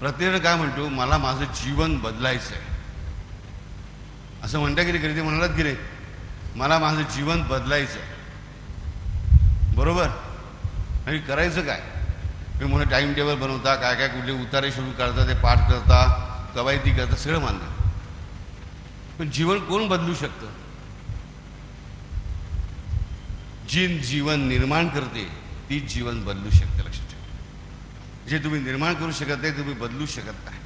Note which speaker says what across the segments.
Speaker 1: प्रत्येक काय म्हणतो मला माझं जीवन बदलायचं आहे असं म्हणता की रे कधी ते म्हणालात की रे मला माझं जीवन बदलायचं आहे बरोबर? आणि करायचं काय? मी म्हणून टाईम टेबल बनवता काय काय कुठले उतारे सुरू करता ते पाठ करता कवायती करता सगळं मानतात पण जीवन कोण बदलू शकतं? जी जीवन निर्माण करते तीच जीवन बदलू शकते. जे तुम्ही निर्माण करू शकत नाही तुम्ही बदलू शकत नाही.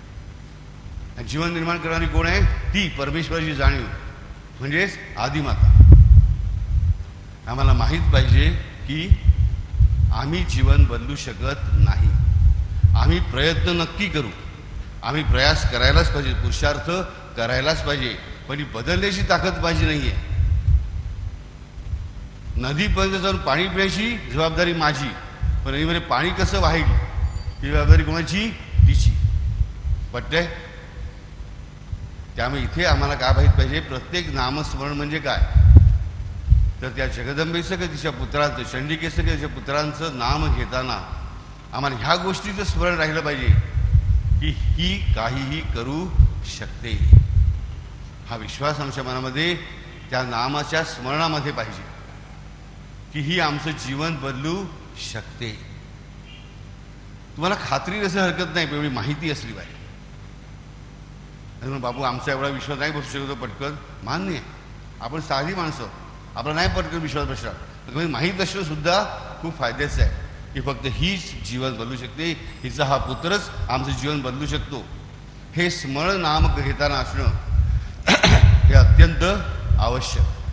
Speaker 1: आणि जीवन निर्माण करणारी कोण आहे? ती परमेश्वराची जाणीव. म्हणजेच आदिमाता. आम्हाला माहीत पाहिजे की आम्ही जीवन बदलू शकत नाही. आम्ही प्रयत्न नक्की करू. आम्ही प्रयास करायलाच पाहिजे. पुरुषार्थ करायलाच पाहिजे. पण ही बदलण्याची ताकद पाहिजे नाहीये. नदीपर्यंत जाऊन पाणी पिण्याची जबाबदारी माझी. पण नदीमध्ये पाणी कसं वाहेल? ही जबाबदारी कोणाची तिची पटते त्यामुळे इथे आम्हाला काय माहीत पाहिजे? प्रत्येक नामस्मरण म्हणजे काय? तर त्या जगदंबेचं का तिच्या पुत्रांचं चंडिकेचं का तिच्या पुत्रांचं नाम घेताना आम्हाला ह्या गोष्टीचं स्मरण राहिलं पाहिजे की ही काहीही करू शकते. हा विश्वास आमच्या मनामध्ये त्या नामाच्या स्मरणामध्ये पाहिजे की ही आमचं जीवन बदलू शकते. तुम्हाला खात्री नसेल हरकत नाही पण एवढी माहिती असली पाहिजे. आणि मग बाबू आमचा एवढा विश्वास नाही बसू शकतो पटकन मान्य आहे. आपण साधी माणसं आपला नाही पटकन विश्वास बसणार. पण माहीत असणं सुद्धा खूप फायद्याचं आहे की फक्त हीच जीवन बदलू शकते हिचा हा पुत्रच आमचं जीवन बदलू शकतो. हे स्मरण नाम घेताना असणं हे अत्यंत आवश्यक.